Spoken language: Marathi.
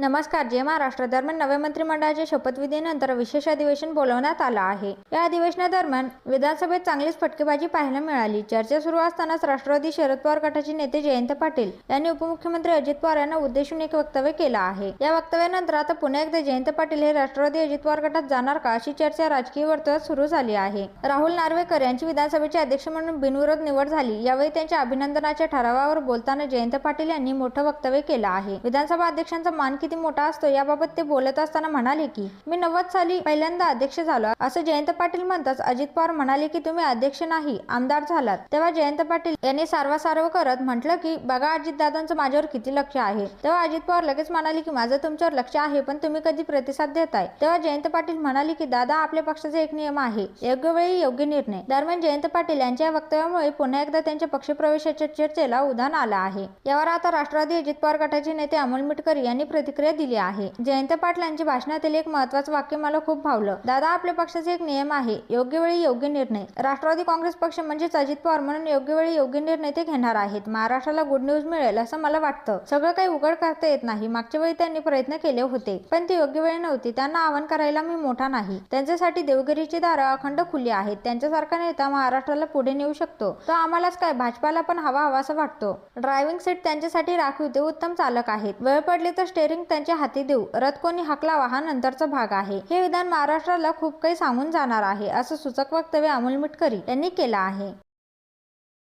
नमस्कार जय महाराष्ट्र. दरम्यान नव्या मंत्रिमंडळाच्या शपथविधीनंतर विशेष अधिवेशन बोलवण्यात आलं आहे. या अधिवेशनादरम्यान विधानसभेत चांगलीच फटकेबाजी पाहायला मिळाली. चर्चा सुरू असतानाच राष्ट्रवादी शरद पवार गटाचे नेते जयंत पाटील यांनी उपमुख्यमंत्री अजित पवार यांना उद्देशून एक वक्तव्य केलं आहे. या वक्तव्यानंतर आता पुन्हा एकदा जयंत पाटील हे राष्ट्रवादी अजित पवार गटात जाणार का अशी चर्चा राजकीय वर्तुळात सुरू झाली आहे. राहुल नार्वेकर यांची विधानसभेचे अध्यक्ष म्हणून बिनविरोध निवड झाली. यावेळी त्यांच्या अभिनंदनाच्या ठरावावर बोलताना जयंत पाटील यांनी मोठं वक्तव्य केलं आहे. विधानसभा अध्यक्षांचा मान किती मोठा असतो याबाबत ते बोलत असताना म्हणाले की मी नव्वद साली पहिल्यांदा अध्यक्ष झालो असं जयंत पाटील म्हणताच अजित पवार म्हणाले की तुम्ही अध्यक्ष नाही आमदार झालात तेव्हा जयंत पाटील यांनी सार्वसार्व करत म्हटलं की बघा अजितदादांचं माझ्यावर किती लक्ष आहे तेव्हा अजित पवार लगेच म्हणाले की माझं तुमच्यावर लक्ष आहे पण तुम्ही कधी प्रतिसाद देताय तेव्हा जयंत पाटील म्हणाले की दादा आपल्या पक्षाचा एक नियम आहे. योग्य वेळी योग्य निर्णय दरम्यान जयंत पाटील यांच्या वक्तव्यामुळे पुन्हा एकदा त्यांच्या पक्षप्रवेशाच्या चर्चेला उधाण आलं आहे. यावर आता राष्ट्रवादी अजित पवार गटाचे नेते अमोल मिटकर यांनी प्रतिक्रिया दिली आहे. जयंत पाटील यांच्या भाषणातील एक महत्वाचं वाक्य मला खूप भावलं. दादा आपल्या पक्षाचे एक नियम आहे. योग्य वेळी योग्य निर्णय. राष्ट्रवादी काँग्रेस पक्ष म्हणजेच अजित पवार म्हणून योग्य वेळी योग्य निर्णय ते घेणार आहेत. महाराष्ट्राला गुड न्यूज मिळेल असं मला वाटतं. सगळं काही उघड करता येत नाही. मागच्या वेळी त्यांनी प्रयत्न केले होते पण ती योग्य वेळ नव्हती. त्यांना आवाहन करायला मी मोठा नाही. त्यांच्यासाठी देवगिरीची दारं अखंड खुली आहेत. त्यांच्यासारखा नेता महाराष्ट्राला पुढे नेऊ शकतो. तो आम्हालाच काय भाजपाला पण हवा हवा असं वाटतो. ड्रायव्हिंग सीट त्यांच्यासाठी राखीव ते उत्तम चालक आहेत. वेळ पडली तर स्टेअरिंग त्यांच्या हाती देऊ. रथ कोणी हाकलावा हा नंतरचा भाग आहे. हे विधान महाराष्ट्राला खूप काही सांगून जाणार आहे असं सूचक वक्तव्य अमोल मिटकरी यांनी केलं आहे.